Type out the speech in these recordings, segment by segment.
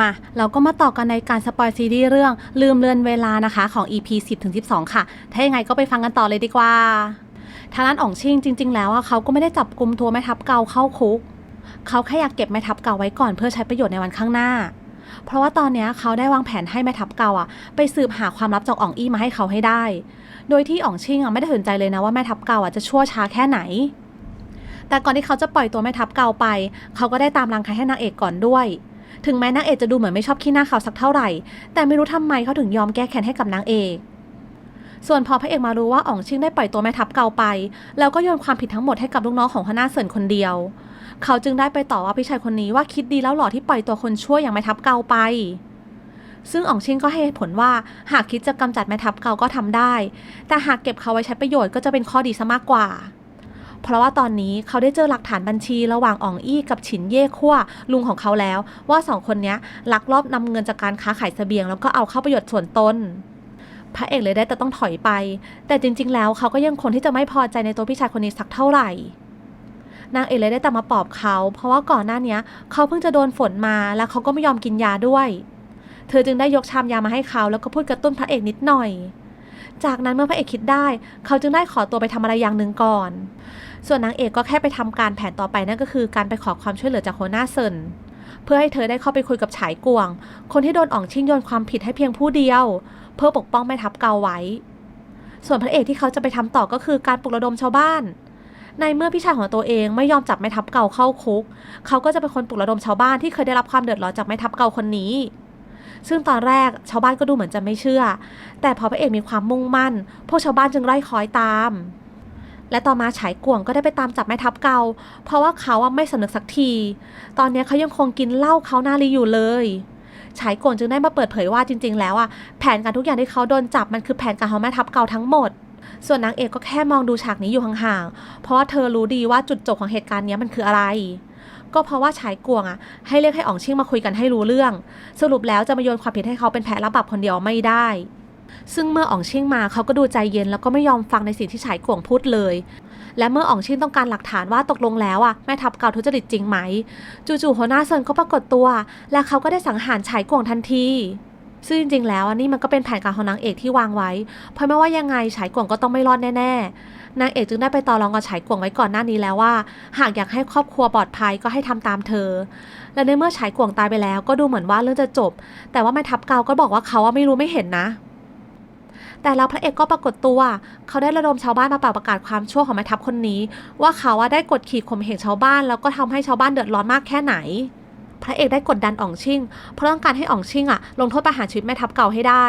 มาเราก็มาต่อกันในการสปอยซีรีส์เรื่องลืมเลือนเวลานะคะของ EP 10ถึง12 ค่ะ ถ้ายังไงก็ไปฟังกันต่อเลยดีกว่า ทางด้านอ่องชิงจริง ๆ แล้วเขาก็ไม่ได้จับกลุ่มตัวแม่ทัพเกาเข้าคุก เขาแค่อยากเก็บแม่ทัพเกาไว้ก่อนเพื่อใช้ประโยชน์ในวันข้างหน้า เพราะว่าตอนนี้เขาได้วางแผนให้แม่ทัพเกาอะไปสืบหาความลับจากอ่องอี้มาให้เขาให้ได้ โดยที่อ่องชิงอะไม่ได้สนใจเลยนะว่าแม่ทัพเกาอะจะชั่วช้าแค่ไหนแต่ก่อนที่เขาจะปล่อยตัวแม่ทัพเกาไป เขาก็ได้ตามรังใครให้นางเอกก่อนด้วย ถึงแม้นางเอกจะดูเหมือนไม่ชอบขี้หน้าเขาสักเท่าไหร่ แต่ไม่รู้ทำไมเขาถึงยอมแก้แค้นให้กับนางเอกส่วนพอพระเอกมารู้ว่าอ่องชิงได้ปล่อยตัวแม่ทัพเกาไป แล้วก็โยนความผิดทั้งหมดให้กับลูกน้องของหัวหน้าเซินคนเดียว เขาจึงได้ไปต่อว่าพี่ชายคนนี้ว่าคิดดีแล้วหรอที่ปล่อยตัวคนชั่วอย่างแม่ทัพเกาไป ซึ่งอ่องชิงก็ให้ผลว่าหากคิดจะกำจัดแม่ทัพเกาก็ทำได้ แต่หากเก็บเขาไว้ใช้ประโยชน์ก็จะเป็นข้อดีซะมากกว่า เพราะว่าตอนนี้เขาได้เจอหลักฐานบัญชีระหว่างอ่องอี้กับฉินเย่ขั้วลุงของเขาแล้ว ว่าสองคนนี้ลักลอบนำเงินจากการค้าขายเสบียง แล้วก็เอาเข้าประโยชน์ส่วนตนพระเอกเลยได้แต่ต้องถอยไป แต่จริง ๆ แล้วเขาก็ยังคนที่จะไม่พอใจในตัวพี่ชายคนนี้สักเท่าไหร่นางเอกเลยได้แต่มาปลอบเขา เพราะว่าก่อนหน้านี้เขาเพิ่งจะโดนฝนมาแล้วเขาก็ไม่ยอมกินยาด้วย เธอจึงได้ยกชามยามาให้เขา แล้วก็พูดกระตุ้นพระเอกนิดหน่อย จากนั้นเมื่อพระเอกคิดได้ เขาจึงได้ขอตัวไปทำอะไรอย่างหนึ่งก่อน ส่วนนางเอกก็แค่ไปทำการแผนต่อไปนั่นก็คือการไปขอความช่วยเหลือจากหัวหน้าเซินเพื่อให้เธอได้เข้าไปคุยกับฉายกวง คนที่โดนอ่องชิงโยนความผิดให้เพียงผู้เดียว เพื่อปกป้องแม่ทัพเกาไว้ ส่วนพระเอกที่เขาจะไปทำต่อก็คือการปลุกระดมชาวบ้าน ในเมื่อพี่ชายของตัวเองไม่ยอมจับแม่ทัพเก่าเข้าคุก เขาก็จะเป็นคนปลุกระดมชาวบ้านที่เคยได้รับความเดือดร้อนจากแม่ทัพเก่าคนนี้ ซึ่งตอนแรกชาวบ้านก็ดูเหมือนจะไม่เชื่อ แต่พอพระเอกมีความมุ่งมั่น พวกชาวบ้านจึงไล่คอยตาม และต่อมาฉายกวงก็ได้ไปตามจับแม่ทัพเกา เพราะว่าเขาไม่สนึกสักที ตอนนี้เขายังคงกินเหล้าเขานาลีอยู่เลยฉายกวงจึงได้มาเปิดเผยว่าจริง ๆ แล้วอะแผนการทุกอย่างที่เขาโดนจับมันคือแผนการของแม่ทัพเกาทั้งหมด ส่วนนางเอกก็แค่มองดูฉากนี้อยู่ห่างๆ เพราะว่าเธอรู้ดีว่าจุดจบของเหตุการณ์นี้มันคืออะไร ก็เพราะว่าฉายกวงอะให้เรียกให้อ่องชิงมาคุยกันให้รู้เรื่อง สรุปแล้วจะมาโยนความผิดให้เขาเป็นแพ้รับบาปคนเดียวไม่ได้ ซึ่งเมื่ออ่องชิงมาเขาก็ดูใจเย็นแล้วก็ไม่ยอมฟังในสิ่งที่ฉายกวงพูดเลย และเมื่ออ่องชิงต้องการหลักฐานว่าตกลงแล้วอะแม่ทัพเก่าทุจริตจริงไหม จู่ๆหัวหน้าเซินก็ปรากฏตัว และเขาก็ได้สังหารฉายกวงทันทีซึ่งจริงๆ แล้วอันนี้มันก็เป็นแผนการของนางเอกที่วางไว้ เพราะไม่ว่ายังไงฉายกวงก็ต้องไม่รอดแน่ๆ นางเอกจึงได้ไปต่อรองกับฉายกวงไว้ก่อนหน้านี้แล้วว่า หากอยากให้ครอบครัวปลอดภัยก็ให้ทำตามเธอ และในเมื่อฉายกวงตายไปแล้วก็ดูเหมือนว่าเรื่องจะจบ แต่ว่าแม่ทัพเกาก็บอกว่าเขาว่าไม่รู้ไม่เห็นนะ แต่แล้วพระเอกก็ปรากฏตัว เขาได้ระดมชาวบ้านมาเป่าประกาศความชั่วของแม่ทัพคนนี้ ว่าเขาได้กดขี่ข่มเหงชาวบ้าน แล้วก็ทำให้ชาวบ้านเดือดร้อนมากแค่ไหน พระเอกได้กดดันอ่องชิงเพราะต้องการให้อ่องชิงอะลงโทษประหารชีวิตแม่ทัพเก่าให้ได้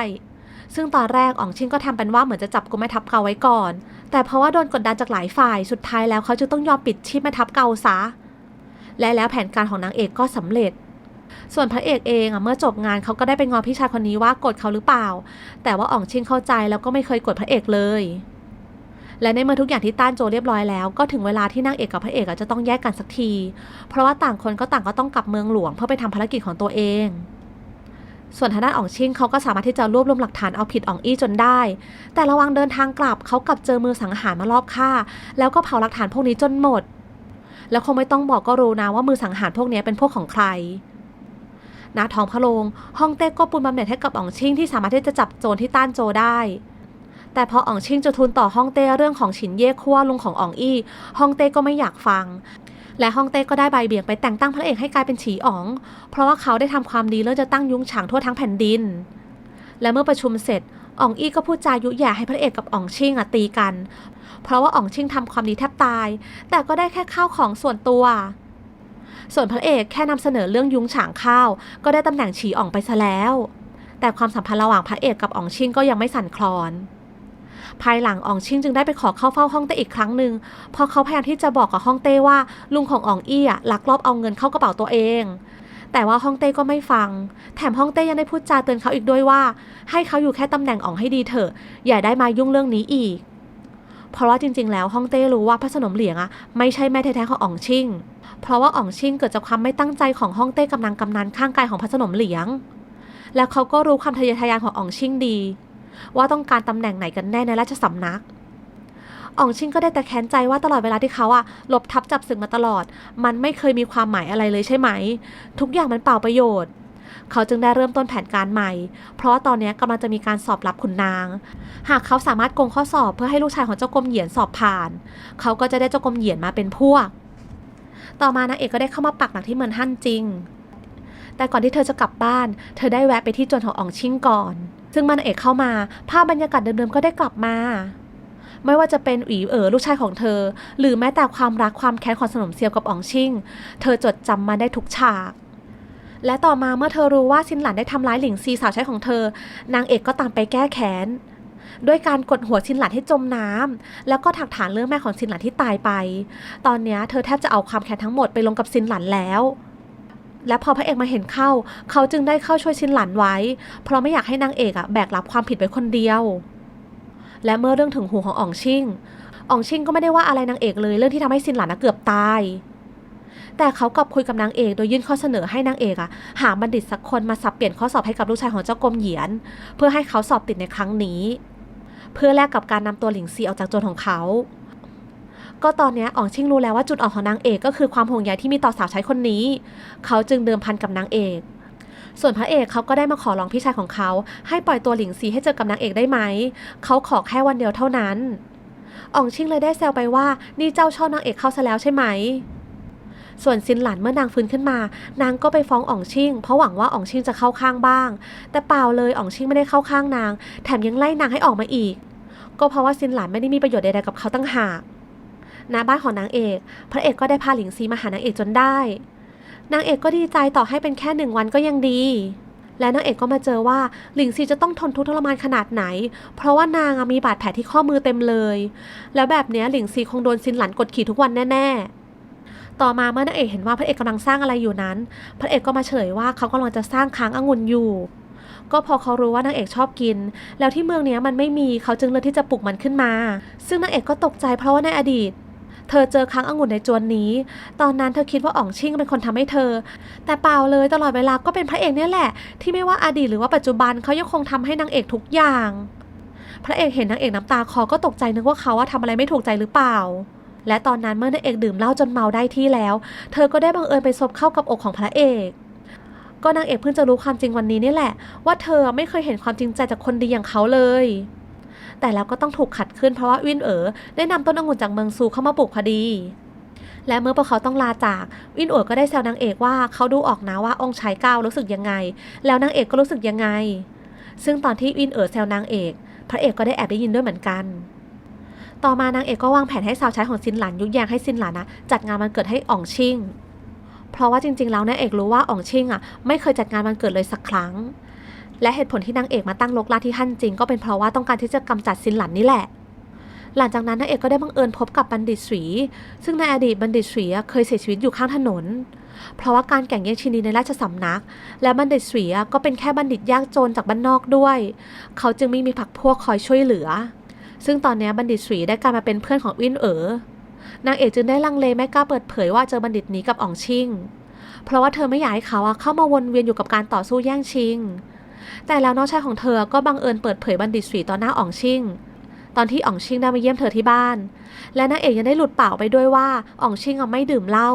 ซึ่งตอนแรกอ่องชิงก็ทำเป็นว่าเหมือนจะจับกุมแม่ทัพเก่าไว้ก่อน แต่เพราะว่าโดนกดดันจากหลายฝ่ายสุดท้ายแล้วเขาจึงต้องยอมปิดชีพแม่ทัพเก่าซะและแล้วแผนการของนางเอกก็สำเร็จ ส่วนพระเอกเองอะเมื่อจบงานเขาก็ได้ไปงอพี่ชายคนนี้ว่ากดเขาหรือเปล่า แต่ว่าอ่องชิงเข้าใจแล้วก็ไม่เคยกดพระเอกเลย และในเมื่อทุกอย่างที่ต้านโจเรียบร้อยแล้ว ก็ถึงเวลาที่นางเอกกับพระเอกอะจะต้องแยกกันสักที เพราะว่าต่างคนก็ต่างก็ต้องกลับเมืองหลวงเพื่อไปทำภารกิจของตัวเอง ส่วนทางด้านอ่องชิงเขาก็สามารถที่จะรวบรวมหลักฐานเอาผิดอ่องอี้จนได้ แต่ระหวังเดินทางกลับเขากลับเจอมือสังหารมารอบฆ่า แล้วก็เผาหลักฐานพวกนี้จนหมด แล้วคงไม่ต้องบอกก็รู้นะว่ามือสังหารพวกนี้เป็นพวกของใคร ณท้องพระโรงฮ่องเต้ก็ปูนบำเหน็จให้กับอ่องชิงที่สามารถที่จะจับโจรที่ต้านโจได้ แต่พออ่องชิงจะทูลต่อฮ่องเต้เรื่องของฉินเย่ขั้วลุงของอ่องอี้ฮ่องเต้ก็ไม่อยากฟัง และฮ่องเต้ก็ได้ใบเบี่ยงไปแต่งตั้งพระเอกให้กลายเป็นฉีอ๋อง เพราะว่าเขาได้ทำความดีเรื่องจะตั้งยุ้งฉางทั่วทั้งแผ่นดิน และเมื่อประชุมเสร็จอ่องอี้ก็พูดจายุแย่ให้พระเอกกับอ่องชิงอะตีกัน เพราะว่าอ่องชิงทำความดีแทบตาย แต่ก็ได้แค่ข้าวของส่วนตัว ส่วนพระเอกแค่นำเสนอเรื่องยุ้งฉางข้าว ก็ได้ตำแหน่งฉีอ่องไปซะแล้ว แต่ความสัมพันธ์ระหว่างพระเอกกับอ่องชิงก็ยังไม่สั่นคลอน ภายหลังอ่องชิงจึงได้ไปขอเข้าเฝ้าฮ่องเต้อีกครั้งหนึ่งเพราะเขาพยายามที่จะบอกกับฮ่องเต้ว่าลุงของอ่องอี้อะลักลอบเอาเงินเข้ากระเป๋าตัวเอง แต่ว่าฮ่องเต้ก็ไม่ฟัง แถมฮ่องเต้ยังได้พูดจาเตือนเขาอีกด้วยว่า ให้เขาอยู่แค่ตำแหน่งอ่องให้ดีเถอะ อย่าได้มายุ่งเรื่องนี้อีก เพราะว่าจริง ๆ แล้วฮ่องเต้รู้ว่าพระสนมเหลียงอะไม่ใช่แม่แท้ๆของอ่องชิง เพราะว่าอ่องชิงเกิดจากความไม่ตั้งใจของฮ่องเต้กำลังกำนันข้างกายของพระสนมเหลียง แล้วเขาก็รู้ความทะเยอทะยานของอ่องชิงดี ว่าต้องการตำแหน่งไหนกันแน่ในราชสำนักอ่องชิงก็ได้แต่แค้นใจว่าตลอดเวลาที่เขาอะหลบทับจับศึกมาตลอด มันไม่เคยมีความหมายอะไรเลยใช่ไหม ทุกอย่างมันเปล่าประโยชน์ เขาจึงได้เริ่มต้นแผนการใหม่ เพราะว่าตอนนี้กำลังจะมีการสอบรับขุนนาง หากเขาสามารถโกงข้อสอบเพื่อให้ลูกชายของเจ้ากรมเหยียนสอบผ่าน เขาก็จะได้เจ้ากรมเหยียนมาเป็นพวก ต่อมานางเอกก็ได้เข้ามาปักหลักที่เมืองฮั่นจริง แต่ก่อนที่เธอจะกลับบ้าน เธอได้แวะไปที่จวนของอองชิงก่อน ซึ่งมื่อนางเอกเข้ามา ภาพบรรยากาศเดิมๆก็ได้กลับมา ไม่ว่าจะเป็นอีเอ๋อลูกชายของเธอ หรือแม้แต่ความรักความแค้นของสนมเซียวกับอองชิง เธอจดจำมาได้ทุกฉากและต่อมาเมื่อเธอรู้ว่าซินหลันได้ทำร้ายหลิงซีสาวใช้ของเธอ นางเอกก็ตามไปแก้แค้น ด้วยการกดหัวซินหลันให้จมน้ำแล้วก็ถักฐานเรื่องแม่ของซินหลันที่ตายไป ตอนนี้เธอแทบจะเอาความแค้นทั้งหมดไปลงกับซินหลันแล้วและพอพระเอกมาเห็นเข้า เขาจึงได้เข้าช่วยซินหลันไว้ เพราะไม่อยากให้นางเอกอะแบกรับความผิดไปคนเดียว และเมื่อเรื่องถึงหูของอ่องชิงอ่องชิงก็ไม่ได้ว่าอะไรนางเอกเลย เรื่องที่ทำให้ซินหลันน่ะเกือบตาย แต่เขากลับคุยกับนางเอกโดยยื่นข้อเสนอให้นางเอกอะหาบัณฑิตสักคนมาสับเปลี่ยนข้อสอบให้กับลูกชายของเจ้ากรมเหยียน เพื่อให้เขาสอบติดในครั้งนี้ เพื่อแลกกับการนำตัวหลิงซีออกจากโจรของเขา ก็ตอนนี้อ่องชิงรู้แล้วว่าจุดอ่อนของนางเอกก็คือความห่วงใยที่มีต่อสาวใช้คนนี้ เขาจึงเดิมพันกับนางเอก ส่วนพระเอกเขาก็ได้มาขอร้องพี่ชายของเขา ให้ปล่อยตัวหลิงซีให้เจอกับนางเอกได้ไหม เขาขอแค่วันเดียวเท่านั้นอ่องชิงเลยได้แซวไปว่านี่เจ้าชอบนางเอกเข้าซะแล้วใช่ไหม ส่วนซินหลันเมื่อนางฟื้นขึ้นมา นางก็ไปฟ้องอ่องชิงเพราะหวังว่าอ่องชิงจะเข้าข้างบ้าง แต่เปล่าเลยอ่องชิงไม่ได้เข้าข้างนาง แถมยังไล่นางให้ออกมาอีก ก็เพราะว่าซินหลันไม่ได้มีประโยชน์ใดๆกับเขาตั้งหากณบ้านของนางเอก พระเอกก็ได้พาหลิงซีมาหานางเอกจนได้ นางเอกก็ดีใจต่อให้เป็นแค่หนึ่งวันก็ยังดี และนางเอกก็มาเจอว่าหลิงซีจะต้องทนทุกข์ทรมานขนาดไหน เพราะว่านางมีบาดแผลที่ข้อมือเต็มเลย แล้วแบบนี้หลิงซีคงโดนซินหลันกดขี่ทุกวันแน่ๆ ต่อมาเมื่อนางเอกเห็นว่าพระเอกกำลังสร้างอะไรอยู่นั้น พระเอกก็มาเฉลยว่าเขากำลังจะสร้างค้างองุ่นอยู่ ก็พอเขารู้ว่านางเอกชอบกิน แล้วที่เมืองนี้มันไม่มีเขาจึงเลือกที่จะปลูกมันขึ้นมา ซึ่งนางเอกก็ตกใจเพราะว่าในอดีตเธอเจอค้างองุ่นในจวนนี้ ตอนนั้นเธอคิดว่าอ่องชิ่งเป็นคนทำให้เธอ แต่เปล่าเลยตลอดเวลาก็เป็นพระเอกเนี่ยแหละ ที่ไม่ว่าอดีตหรือว่าปัจจุบันเขายังคงทำให้นางเอกทุกอย่าง พระเอกเห็นนางเอกน้ำตาคอก็ตกใจนึกว่าเขาว่าทำอะไรไม่ถูกใจหรือเปล่า และตอนนั้นเมื่อนางเอกดื่มเหล้าจนเมาได้ที่แล้ว เธอก็ได้บังเอิญไปซบเข้ากับอกของพระเอกก็นางเอกเพิ่งจะรู้ความจริงวันนี้นี่แหละ ว่าเธอไม่เคยเห็นความจริงใจจากคนดีอย่างเขาเลย แต่แล้วก็ต้องถูกขัดขึ้นเพราะว่าวินเอ๋อได้นำต้นองุ่นจากเมืองซูเข้ามาปลูกพอดี และเมื่อพวกเขาต้องลาจากวินเอ๋อก็ได้แซวนางเอกว่าเขาดูออกนะว่าองค์ชายก้าวรู้สึกยังไง แล้วนางเอกก็รู้สึกยังไง ซึ่งตอนที่วินเอ๋อแซวนางเอก พระเอกก็ได้แอบได้ยินด้วยเหมือนกัน ต่อมานางเอกก็วางแผนให้สาวใช้ของซินหลันยุแยงให้ซินหลันนะจัดงานวันเกิดให้อ่องชิง เพราะว่าจริง ๆ แล้วนางเอกรู้ว่าอ่องชิงอะไม่เคยจัดงานวันเกิดเลยสักครั้ง และเหตุผลที่นางเอกมาตั้งลกลาที่ฮั่นจริง ก็เป็นเพราะว่าต้องการที่จะกำจัดซินหลันนี่แหละ หลังจากนั้นนางเอกก็ได้บังเอิญพบกับบัณฑิตสีซึ่งในอดีตบัณฑิตสีเคยเสียชีวิตอยู่ข้างถนน เพราะว่าการแข่งแย่งชิงดีในราชสำนัก และบัณฑิตสีก็เป็นแค่บัณฑิตยากจนจากบ้านนอกด้วย เขาจึงไม่มีผักพวกคอยช่วยเหลือ ซึ่งตอนนี้บัณฑิตสีได้กลายมาเป็นเพื่อนของวินเอ๋อนางเอกจึงได้ลังเลไม่กล้าเปิดเผยว่าเจอบัณฑิตนี้กับอ่องชิง เพราะว่าเธอไม่อยากให้เขาเข้ามาวนเวียนอยู่กับการต่อสู้แย่งชิง แต่แล้วน้องชายของเธอก็บังเอิญเปิดเผยบัณฑิตสีต่อหน้าอ่องชิง ตอนที่อ่องชิงได้มาเยี่ยมเธอที่บ้าน และนางเอกยังได้หลุดเป่าไปด้วยว่าอ่องชิงไม่ดื่มเหล้า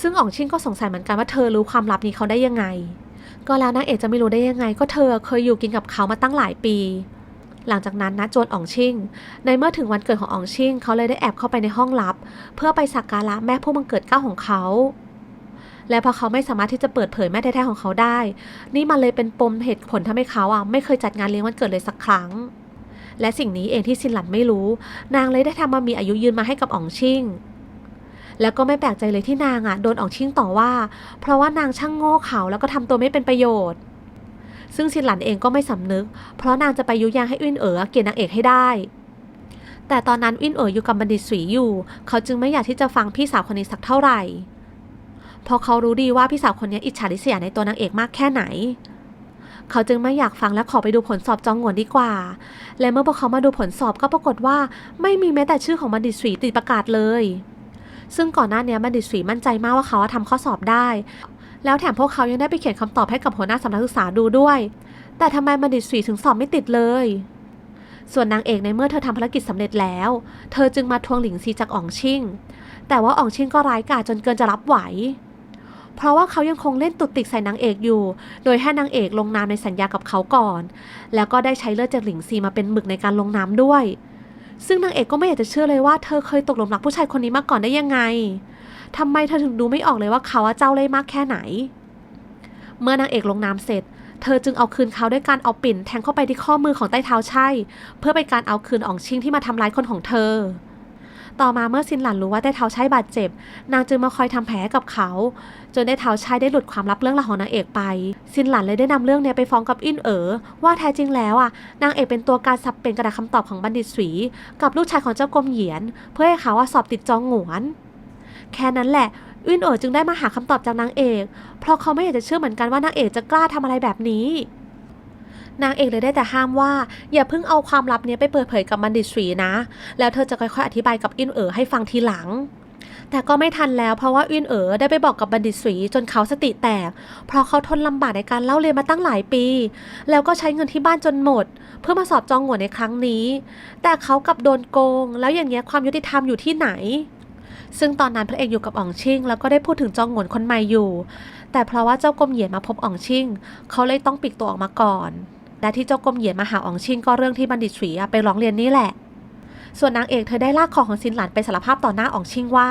ซึ่งอ่องชิงก็สงสัยเหมือนกันว่าเธอรู้ความลับนี้เขาได้ยังไง ก็แล้วนางเอกจะไม่รู้ได้ยังไง ก็เธอเคยอยู่กินกับเขามาตั้งหลายปี หลังจากนั้นนะโจนอองชิงในเมื่อถึงวันเกิดของอองชิงเขาเลยได้แอบเข้าไปในห้องลับ เพื่อไปสักการะแม่ผู้บังเกิดเก้าของเขาและพอเขาไม่สามารถที่จะเปิดเผยแม่แท้ๆของเขาได้ นี่มันเลยเป็นปมเหตุผลทำให้เขาอะไม่เคยจัดงานเลี้ยงวันเกิดเลยสักครั้ง และสิ่งนี้เองที่ซินหลันไม่รู้ นางเลยได้ทำมามีอายุยืนมาให้กับอองชิงแล้วก็ไม่แปลกใจเลยที่นางอะโดนอองชิงต่อว่า เพราะว่านางช่างโง่เขลาแล้วก็ทำตัวไม่เป็นประโยชน์ ซึ่งซินหลันเองก็ไม่สำนึก เพราะนางจะไปยุยงให้วินเอ๋อเกลียดนางเอกให้ได้ แต่ตอนนั้นวินเอ๋ออยู่กับบัณฑิตสวีอยู่ เขาจึงไม่อยากที่จะฟังพี่สาวคนนี้สักเท่าไหร่เพราะเขารู้ดีว่าพี่สาวคนนี้อิจฉาริษยาในตัวนางเอกมากแค่ไหน เขาจึงไม่อยากฟังและขอไปดูผลสอบจองหวนดีกว่า และเมื่อพวกเขามาดูผลสอบก็ปรากฏว่า ไม่มีแม้แต่ชื่อของบัณฑิตสวีติดประกาศเลย ซึ่งก่อนหน้านี้บัณฑิตสวีมั่นใจมากว่าเขาทำข้อสอบได้ แล้วแถมพวกเขายังได้ไปเขียนคำตอบให้กับหัวหน้าสำนักศึกษาดูด้วย แต่ทำไมบัณฑิตสีถึงสอบไม่ติดเลย ส่วนนางเอกในเมื่อเธอทำภารกิจสำเร็จแล้ว เธอจึงมาทวงหลิงซีจากอ่องชิงแต่ว่าอ่องชิงก็ร้ายกาจจนเกินจะรับไหว เพราะว่าเขายังคงเล่นตุดติกใส่นางเอกอยู่ โดยให้นางเอกลงนามในสัญญากับเขาก่อน แล้วก็ได้ใช้เลือดจากหลิงซีมาเป็นหมึกในการลงน้ำด้วยซึ่งนางเอกก็ไม่อยากจะเชื่อเลยว่าเธอเคยตกหลุมรักผู้ชายคนนี้มาก่อนได้ยังไง ทำไมเธอถึงดูไม่ออกเลยว่าเขาเจ้าเล่ห์มากแค่ไหน เมื่อนางเอกลงน้ำเสร็จ เธอจึงเอาคืนเขาด้วยการเอาปิ่นแทงเข้าไปที่ข้อมือของใต้เท้าใช่ เพื่อเป็นการเอาคืนอองชิงที่มาทำร้ายคนของเธอ ต่อมาเมื่อซินหลันรู้ว่าใต้เท้าใช่บาดเจ็บ นางจึงมาคอยทำแผลกับเขา จนได้เท้าใช่ได้หลุดความลับเรื่องราวของนางเอกไป ซินหลันเลยได้นำเรื่องนี้ไปฟ้องกับอินเอ๋อว่าแท้จริงแล้วอะนางเอกเป็นตัวการสับเป็นกระดาษคำตอบของบัณฑิตสวีกับลูกชายของเจ้ากรมเหยียน เพื่อให้เขาว่าสอบติดจองหงวน แค่นั้นแหละอินเอ๋อจึงได้มาหาคำตอบจากนางเอก เพราะเขาไม่อยากจะเชื่อเหมือนกันว่านางเอกจะกล้าทำอะไรแบบนี้ นางเอกเลยได้แต่ห้ามว่า อย่าเพิ่งเอาความลับนี้ไปเปิดเผยกับบัณฑิตสวีนะ แล้วเธอจะค่อยๆอธิบายกับอินเอ๋อให้ฟังทีหลัง แต่ก็ไม่ทันแล้วเพราะว่าอินเอ๋อได้ไปบอกกับบัณฑิตสวีจนเขาสติแตก เพราะเขาทนลำบากในการเล่าเรียนมาตั้งหลายปี แล้วก็ใช้เงินที่บ้านจนหมด เพื่อมาสอบจองหวในครั้งนี้ แต่เขากลับโดนโกง แล้วอย่างเงี้ยความยุติธรรมอยู่ที่ไหน ซึ่งตอนนั้นพระเอกอยู่กับอ่องชิ่ง แล้วก็ได้พูดถึงจองหวนคนใหม่อยู่ แต่เพราะว่าเจ้ากรมเหยียนมาพบอ่องชิ่ง เขาเลยต้องปลีกตัวออกมาก่อน และที่เจ้ากรมเหยียนมาหาอ่องชิ่งก็เรื่องที่บัณฑิตสวีอะไปร้องเรียนนี่แหละ ส่วนนางเอกเธอได้ลากคอของซินหลันไปสารภาพต่อหน้าอ่องชิ่งว่า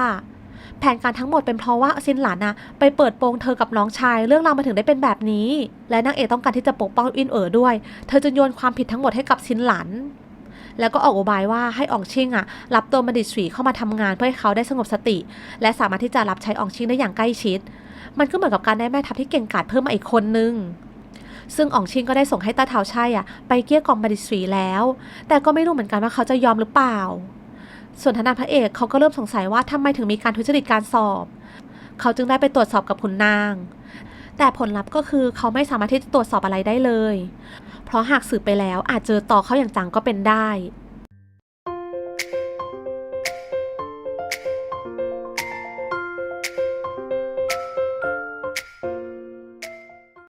แผนการทั้งหมดเป็นเพราะว่าซินหลันน่ะไปเปิดโปงเธอกับน้องชาย เรื่องราวมาถึงได้เป็นแบบนี้ และนางเอกต้องการที่จะปกป้องอินเอ๋อด้วย เธอจึงโยนความผิดทั้งหมดให้กับซินหลัน แล้วก็ออกอุบายว่าให้อองชิงอะรับตัวบัณฑิตสีเข้ามาทำงานเพื่อให้เขาได้สงบสติ และสามารถที่จะรับใช้อองชิงได้อย่างใกล้ชิด มันก็เหมือนกับการได้แม่ทัพที่เก่งกาจเพิ่มมาอีกคนนึงซึ่งอองชิงก็ได้ส่งให้ตาเทาใช่อะไปเกลี้ยกล่อมบัณฑิตสีแล้ว แต่ก็ไม่รู้เหมือนกันว่าเขาจะยอมหรือเปล่า ส่วนทางด้านพระเอกเขาก็เริ่มสงสัยว่าทำไมถึงมีการทุจริตการสอบ เขาจึงได้ไปตรวจสอบกับขุนนาง แต่ผลลัพธ์ก็คือเขาไม่สามารถที่จะตรวจสอบอะไรได้เลย เพราะหากสืบไปแล้วอาจเจอต่อเขาอย่างจังก็เป็นได้